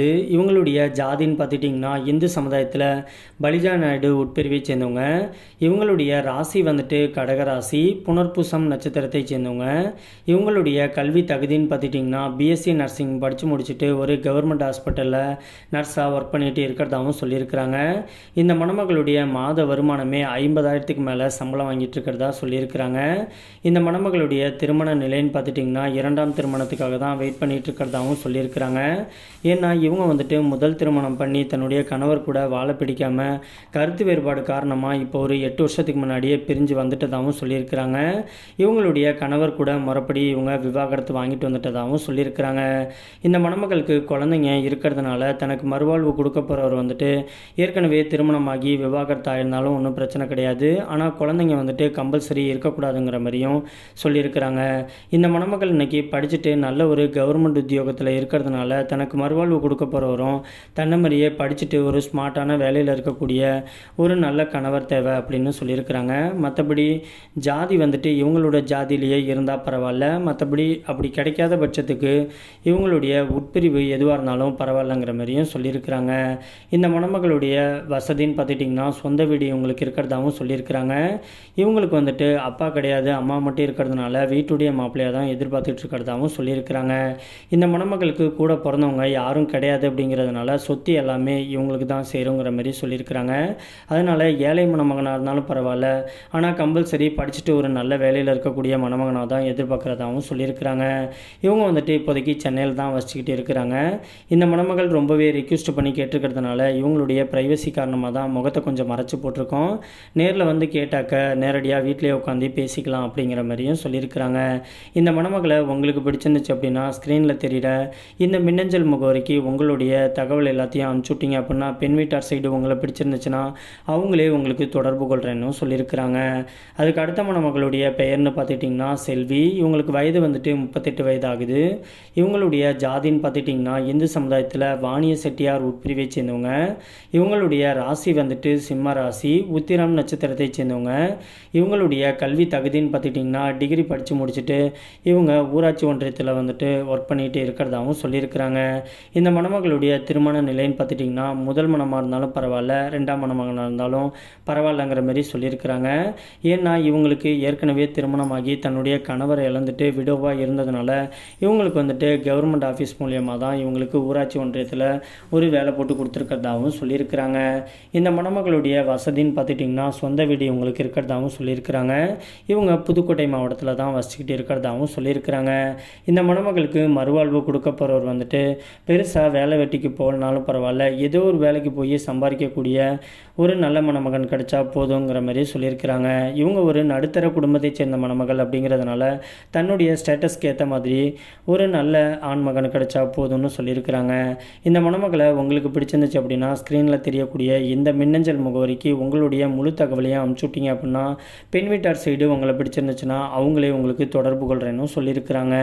இவங்களுடைய ஜாதின்னு பார்த்துட்டிங்கன்னா இந்து சமுதாயத்தில் பலிஜா நாயுடு உட்பிரிவை சேர்ந்தவங்க. இவங்களுடைய ராசி வந்துட்டு கடகராசி புனர்பூசம் நட்சத்திரத்தை சேர்ந்தவங்க. இவங்களுடைய கல்வி தகுதின்னு பார்த்துட்டிங்கன்னா பிஎஸ்சி நர்சிங் படித்து முடிச்சுட்டு ஒரு கவர்மெண்ட் ஹாஸ்பிட்டலில் நர்ஸாக ஒர்க் பண்ணிட்டு இருக்கிறதாகவும் சொல்லியிருக்கிறாங்க. இந்த மணமகளுடைய மாத வருமானமே ஐம்பதாயிரத்துக்கு மேலே சம்பளம் வாங்கிட்டு இருக்கிறதா சொல்லியிருக்கிறாங்க. இந்த மணமகளுடைய திருமண நிலைன்னு பார்த்துட்டிங்கன்னா இரண்டாம் திருமணத்துக்காக தான் வெயிட் பண்ணிட்டு இருக்கிறதாகவும் சொல்லியிருக்கிறாங்க. ஏன்னா இவங்க வந்துட்டு முதல் திருமணம் பண்ணி தன்னுடைய கணவர் கூட வாழ பிடிக்காமல் கருத்து வேறுபாடு காரணமாக இப்போ ஒரு எட்டு வருஷத்துக்கு முன்னாடியே பிரிஞ்சு வந்துட்டதாகவும் சொல்லியிருக்கிறாங்க. இவங்களுடைய கணவர் கூட முறைப்படி இவங்க விவாகரத்து வாங்கிட்டு வந்துட்டதாகவும் சொல்லியிருக்கிறாங்க. இந்த மணமகளுக்கு குழந்தைங்க இருக்கிறதுனால தனக்கு மறுவாழ்வு கொடுக்க போகிறவர் வந்துட்டு ஏற்கனவே திருமணமாகி விவாகரத்து ஆயிருந்தாலும் ஒன்றும் பிரச்சனை கிடையாது. ஆனால் குழந்தைங்க வந்துட்டு கம்பல்சரி இருக்கக்கூடாதுங்கிற மாதிரியும் சொல்லியிருக்கிறாங்க. இந்த மணமகள் இன்னைக்கு படிச்சுட்டு நல்ல ஒரு கவர்மெண்ட் உத்தியோகத்தில் இருக்கிறதுனால தனக்கு மறுவாழ்வு கொடுக்க போகிறவரும் தன்னை மாதிரியே படிச்சுட்டு ஒரு ஸ்மார்ட்டான வேலையில் இருக்கக்கூடிய ஒரு நல்ல கணவர் தேவை அப்படின்னு சொல்லியிருக்கிறாங்க. மற்றபடி ஜாதி வந்துட்டு இவங்களோட ஜாதியிலேயே இருந்தால் பரவாயில்ல. மற்றபடி அப்படி கிடைக்காத பட்சத்துக்கு இவங்களுடைய உட்பிரிவு எதுவாக இருந்தாலும் பரவாயில்லங்கிற மாதிரியும் சொல்லியிருக்கிறாங்க. இந்த மணமகளுடைய வசதின்னு பார்த்துட்டிங்கன்னா சொந்த வீடு இவங்களுக்கு இருக்கிறதாகவும் சொல்லியிருக்கிறாங்க. இவங்களுக்கு வந்துட்டு அப்பா கிடையாது அம்மா மட்டும் இருக்கிறதுனால வீட்டுடைய மாப்பிள்ளையாக தான் எதிர்பார்த்துட்டு இருக்கிறதாகவும் சொல்லியிருக்கிறாங்க. இந்த மணமகளுக்கு கூட பிறந்தவங்க யாரும் கிடையாது. கிடையாது அப்படிங்கிறதுனால சொத்து எல்லாமே இவங்களுக்கு தான் சேருங்கிற மாதிரி சொல்லியிருக்கிறாங்க. அதனால் ஏழை மணமகனாக இருந்தாலும் பரவாயில்ல. ஆனால் கம்பல்சரி படிச்சுட்டு ஒரு நல்ல வேலையில் இருக்கக்கூடிய மணமகனாக தான் எதிர்பார்க்குறதாகவும் சொல்லியிருக்கிறாங்க. இவங்க வந்துட்டு இப்போதைக்கு சென்னையில் தான் வசிச்சுக்கிட்டு இருக்கிறாங்க. இந்த மணமகள் ரொம்பவே ரிக்வெஸ்ட் பண்ணி கேட்டிருக்கிறதுனால இவங்களுடைய ப்ரைவசி காரணமாக தான் முகத்தை கொஞ்சம் மறைச்சி போட்டிருக்கோம். நேரில் வந்து கேட்டாக்க நேரடியாக வீட்டிலே உட்காந்து பேசிக்கலாம் அப்படிங்கிற மாதிரியும் சொல்லியிருக்கிறாங்க. இந்த மணமகளை உங்களுக்கு பிடிச்சிருந்துச்சு அப்படின்னா ஸ்க்ரீனில் தெரியிற இந்த மின்னஞ்சல் முகவரிக்கு உங்களுடைய தகவல் எல்லாத்தையும் அனுப்பிச்சுட்டிங்க அப்படின்னா பெண் வீட்டார் சைடு உங்களை பிடிச்சிருந்துச்சுன்னா அவங்களே உங்களுக்கு தொடர்பு கொள்கிறேன்னு சொல்லியிருக்கிறாங்க. அதுக்கு அடுத்த மணமகளுடைய பெயர்னு பார்த்துட்டிங்கன்னா செல்வி. இவங்களுக்கு வயது வந்துட்டு முப்பத்தெட்டு வயது ஆகுது இவங்களுடைய ஜாதின்னு பார்த்துட்டிங்கன்னா இந்து சமுதாயத்தில் வாணிய செட்டியார் உட்பிரிவை சேர்ந்தவங்க. இவங்களுடைய ராசி வந்துட்டு சிம்ம ராசி உத்திரம் நட்சத்திரத்தை சேர்ந்தவங்க. இவங்களுடைய கல்வி தகுதின்னு பார்த்துட்டிங்கன்னா டிகிரி படித்து முடிச்சுட்டு இவங்க ஊராட்சி ஒன்றியத்தில் வந்துட்டு ஒர்க் பண்ணிட்டு இருக்கிறதாகவும் சொல்லியிருக்கிறாங்க. இந்த மணமகளுடைய திருமண நிலைன்னு பார்த்துட்டிங்கன்னா முதல் மணமாக இருந்தாலும் பரவாயில்ல ரெண்டாம் மணமகனாக இருந்தாலும் பரவாயில்லங்கிற மாதிரி சொல்லியிருக்கிறாங்க. ஏன்னா இவங்களுக்கு ஏற்கனவே திருமணமாகி தன்னுடைய கணவரை இழந்துட்டு விடோவாக இருந்ததுனால இவங்களுக்கு வந்துட்டு கவர்மெண்ட் ஆஃபீஸ் மூலியமாக தான் இவங்களுக்கு ஊராட்சி ஒன்றியத்தில் ஒரு வேலை போட்டு கொடுத்துருக்கிறதாகவும் சொல்லியிருக்கிறாங்க. இந்த மணமகளுடைய வசதின்னு பார்த்துட்டிங்கன்னா சொந்த வீடு இவங்களுக்கு இருக்கிறதாகவும் சொல்லியிருக்கிறாங்க. இவங்க புதுக்கோட்டை மாவட்டத்தில் தான் வசிச்சுக்கிட்டு இருக்கிறதாகவும் சொல்லியிருக்கிறாங்க. இந்த மணமகளுக்கு மறுவாழ்வு கொடுக்க போகிறவர் வந்துட்டு பெருசாக வேலை வெட்டிக்கு போகலனாலும் பரவாயில்ல. ஏதோ ஒரு வேலைக்கு போய் சம்பாதிக்கக்கூடிய ஒரு நல்ல மணமகன் கிடைச்சா போதுங்கிற மாதிரி சொல்லியிருக்கிறாங்க. இவங்க ஒரு நடுத்தர குடும்பத்தை சேர்ந்த மணமகள் அப்படிங்கிறதுனால தன்னுடைய ஸ்டேட்டஸ்க்கு ஏற்ற மாதிரி ஒரு நல்ல ஆண் மகன் கிடைச்சா போதும்னு சொல்லியிருக்கிறாங்க. இந்த மணமகளை உங்களுக்கு பிடிச்சிருந்துச்சு அப்படின்னா ஸ்க்ரீனில் தெரியக்கூடிய இந்த மின்னஞ்சல் முகவரிக்கு உங்களுடைய முழு தகவலையும் அனுப்பிச்சுட்டிங்க அப்படின்னா பெண் வீட்டார் சைடு உங்களை பிடிச்சிருந்துச்சுன்னா அவங்களே உங்களுக்கு தொடர்பு கொள்கிறேன்னு சொல்லியிருக்கிறாங்க.